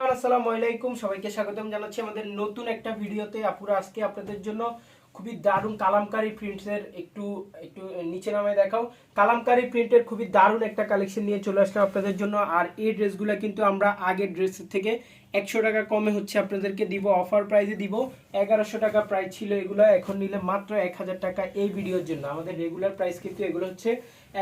আসসালামু আলাইকুম। সবাইকে স্বাগতম জানাচ্ছি আমাদের নতুন একটা ভিডিওতে। আপুরা আজকে আপনাদের জন্য খুবই দারুণ কালামকারী প্রিন্টসের একটু একটু নিচে নামে দেখাও। কালামকারী প্রিন্টের খুবই দারুণ একটা কালেকশন নিয়ে চলে আসলাম আপনাদের জন্য। আর এই ড্রেসগুলো কিন্তু আমরা আগের ড্রেসের থেকে একশো টাকা কমে হচ্ছে আপনাদেরকে দিব অফার প্রাইসে দিব। এগারোশো টাকা প্রাইস ছিল এগুলো, এখন নিলে মাত্র এক হাজার টাকা এই ভিডিওর জন্য। আমাদের রেগুলার প্রাইস কিন্তু এগুলো হচ্ছে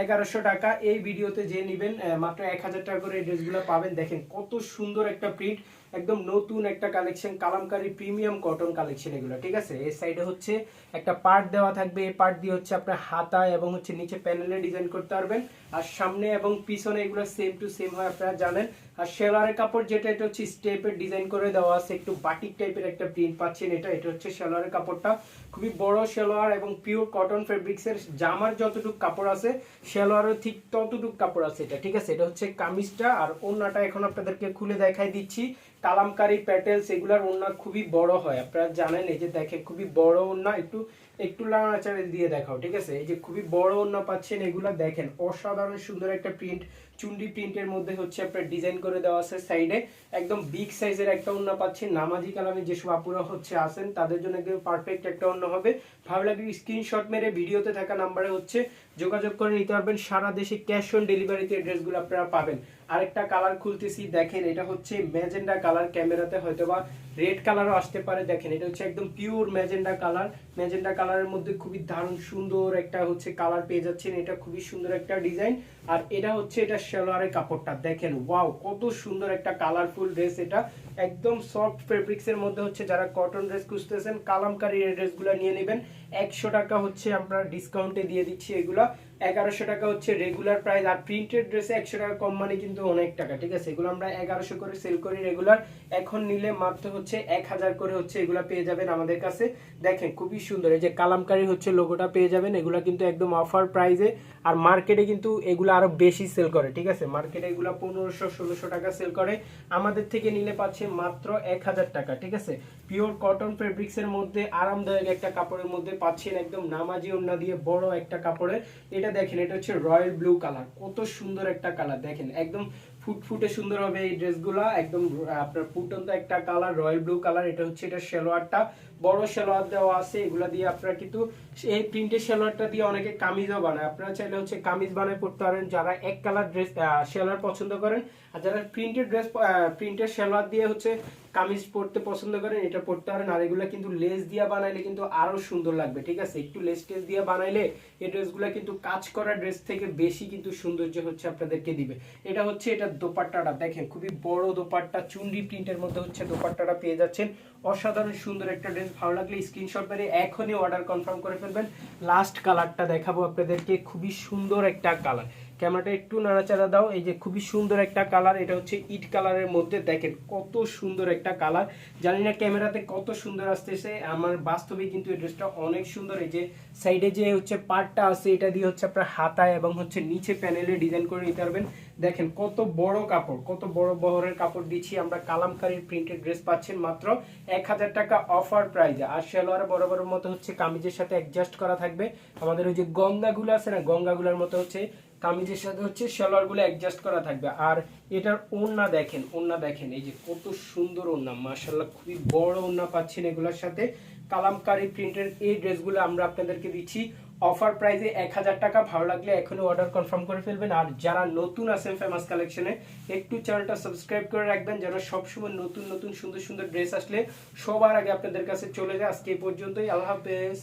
এগারোশো টাকা। এই ভিডিওতে যে নেবেন মাত্র এক হাজার টাকা করে এই ড্রেসগুলো পাবেন। দেখেন কত সুন্দর একটা প্রিন্ট একদম নতুন একটা collection kalamkari premium cotton collection এগুলো, ঠিক আছে? এর সাইডে হচ্ছে একটা পার্ট দেওয়া থাকবে, এই পার্ট দিয়ে হচ্ছে আপনার হাতা এবং হচ্ছে নিচে প্যানেলে ডিজাইন করতে পারবেন। আর সামনে এবং পিছনে এগুলো সেম টু সেম হয়, আপনারা জানেন। আর সেলারের কাপড় যেটা, এটা হচ্ছে স্টেপের ডিজাইন করে দেওয়া আছে, একটু বাটিক টাইপের একটা প্রিন্ট পাচ্ছেন, এটা এটা হচ্ছে সেলোয়ারের কাপড়টা। খুবই বড় সেলোয়ার এবং পিওর কটন ফেব্রিক্সের জামার যতটুকু কাপড় আছে সেলোয়ারও ঠিক ততটুকু কাপড় আছে এটা, ঠিক আছে? এটা হচ্ছে কামিজটা, আর ওন্নাটা এখন আপনাদেরকে খুলে দেখাই দিচ্ছি। কালামকারি প্যাটেলস এগুলার ওন্না খুবই বড় হয়, আপনারা জানেন, এই যে দেখেন, খুবই বড় ওন্না একটু একটু লাড়াচাড়ে দিয়ে দেখাও, ঠিক আছে? এই যে খুবই বড় ওড়না পাচ্ছেন, এগুলা দেখেন, অসাধারণ সুন্দর একটা প্রিন্ট চুন্ডি প্রিন্টের মধ্যে হচ্ছে আপনার ডিজাইন করে দেওয়া আছে সাইডে একদম বিগ সাইজের একটা ওড়না পাচ্ছেন, নামাজি কালামে যেসব আপুরা হচ্ছে আসেন তাদের জন্য একদম পারফেক্ট একটা অন্য হবে। ভালো লাগলে স্ক্রিনশট মেরে ভিডিওতে থাকা নাম্বারে হচ্ছে যোগাযোগ করে নিতে পারবেন। সারা দেশে ক্যাশ অন ডেলিভারিতে ড্রেসগুলো আপনারা পাবেন। আরেকটা কালার খুলতেছি, দেখেন এটা হচ্ছে ম্যাজেন্ডা কালার ক্যামেরাতে হয়তো বা রেড কালারও আসতে পারে। দেখেন এটা হচ্ছে একদম পিওর ম্যাজেন্ডা কালার ম্যাজেন্ডা কালারের মধ্যে খুবই দারুণ সুন্দর একটা হচ্ছে কালার পেয়ে যাচ্ছেন। এটা খুবই সুন্দর একটা ডিজাইন আর এটা হচ্ছে এটা সালোয়ারের কাপড়টা। দেখেন ওয়াও কত সুন্দর একটা কালারফুল ড্রেস এটা। একদম সফট ফেব্রিক্সের মধ্যে হচ্ছে যারা কটন ড্রেস খুঁজতেছেন, কালামকারী ড্রেসগুলো নিয়ে নেবেন। একশো টাকা হচ্ছে আমরা ডিসকাউন্টে দিয়ে দিচ্ছি এগুলো। এগারোশো টাকা হচ্ছে রেগুলার প্রাইস আর প্রিন্টেড ড্রেসে একশো টাকা কম মানে কিন্তু অনেক টাকা, ঠিক আছে? এগুলো আমরা এগারোশো করে সেল করি রেগুলার এখন নিলে মাত্র হচ্ছে এক হাজার করে হচ্ছে এগুলো পেয়ে যাবেন আমাদের কাছে। দেখেন, খুবই সুন্দর। এই যে কালামকারী হচ্ছে লোগোটা পেয়ে যাবেন। এগুলো কিন্তু একদম অফার প্রাইসে আর মার্কেটে কিন্তু এগুলো আরও বেশি সেল করে, ঠিক আছে? মার্কেটে এগুলো পনেরোশো, ষোলোশো টাকা সেল করে। আমাদের থেকে নিলে পাচ্ছে মাত্র এক হাজার টাকা, ঠিক আছে? পিওর কটন ফেব্রিক্সের মধ্যে আরামদায়ক একটা কাপড়ের মধ্যে পাচ্ছেন একদম নামাজি ওড়না দিয়ে বড় একটা কাপড়ে এটা দেখেন এটা হচ্ছে রয়্যাল ব্লু কালার। কত সুন্দর একটা কালার দেখেন একদম ফুটফুটে সুন্দর হবে এই ড্রেসগুলো। একদম, আপনার ফুটন্ত একটা কালার, রয়্যাল ব্লু কালার, এটা হচ্ছে এটা সালোয়ারটা। বড় সালোয়ার দেওয়া আছে, এগুলা দিয়ে আপনারা কিন্তু এই প্রিন্টের সালোয়ারটা দিয়ে অনেকে কামিজও বানায়। আপনারা চাইলে হচ্ছে কামিজ বানায় পড়তে পারেন, যারা এক কালার ড্রেস সালোয়ার পছন্দ করেন, আর যারা প্রিন্টেড ড্রেস প্রিন্টের সালোয়ার দিয়ে হচ্ছে কামিজ পরতে পছন্দ করেন, এটা পরতে পারেন। আর এগুলো কিন্তু লেস দিয়ে বানাইলে কিন্তু আরও সুন্দর লাগবে, ঠিক আছে? একটু লেস টেস দিয়ে বানাইলে এই ড্রেসগুলো কিন্তু কাজ করা ড্রেস থেকে বেশি কিন্তু সৌন্দর্য হচ্ছে আপনাদেরকে দিবে। এটা হচ্ছে এটা দোপাট্টাটা দেখেন, খুবই বড় দোপাট্টা চুন্ডি প্রিন্টের মধ্যে হচ্ছে দোপাট্টাটা পেয়ে যাচ্ছেন। অসাধারণ সুন্দর একটা ড্রেস ভালো লাগলে স্ক্রিনশট মেরে এখনই অর্ডার কনফার্ম করে ফেলবেন। লাস্ট কালারটা দেখাবো আপনাদেরকে, খুবই সুন্দর একটা কালার ক্যামেরাটা একটু নাড়াচাড়া দাও। এই যে খুবই সুন্দর একটা কালার, এটা হচ্ছে ইট কালারের মধ্যে। দেখেন কত সুন্দর একটা কালার। জানি না ক্যামেরাতে কত সুন্দর আসতেছে। আমার বাস্তবে কিন্তু এই ড্রেসটা অনেক সুন্দর। এই যে সাইডে যে হচ্ছে পার্টটা আছে, এটা দিয়ে হচ্ছে আপনার হাতায় এবং হচ্ছে নিচে প্যানেলে ডিজাইন করে নিতে পারবেন। দেখেন কত বড় কাপড়, কত বড় বহরের কাপড় দিচ্ছি আমরা। কালামকারীর প্রিন্টেড ড্রেস পাচ্ছেন মাত্র এক হাজার টাকা অফার প্রাইজে। আর সেলোয়ার বড় বড় মতো হচ্ছে কামিজের সাথে অ্যাডজাস্ট করা থাকবে। আমাদের ওই যে গঙ্গাগুলো আছে না, গঙ্গাগুলোর মতো হচ্ছে কামিজের সাথে হচ্ছে সালোয়ারগুলো অ্যাডজাস্ট করা থাকবে। আর এটার ওড়না দেখেন ওড়না দেখেন, এই যে কত সুন্দর ওড়না মার্শাল্লাহ খুবই বড় ওড়না পাচ্ছেন এগুলোর সাথে। কালামকারি প্রিন্টের এই ড্রেসগুলো আমরা আপনাদেরকে দিচ্ছি। অফার প্রাইসে এক হাজার টাকা, ভালো লাগলে এখনই অর্ডার কনফার্ম করে ফেলবেন। আর যারা নতুন আছেন ফেমাস কালেকশনে একটু চ্যানেলটা সাবস্ক্রাইব করে রাখবেন, যেন সবসময় নতুন নতুন, সুন্দর সুন্দর ড্রেস আসলে সবার আগে আপনাদের কাছে চলে যায়। আজকে এই পর্যন্তই, আল্লাহ হাফেজ।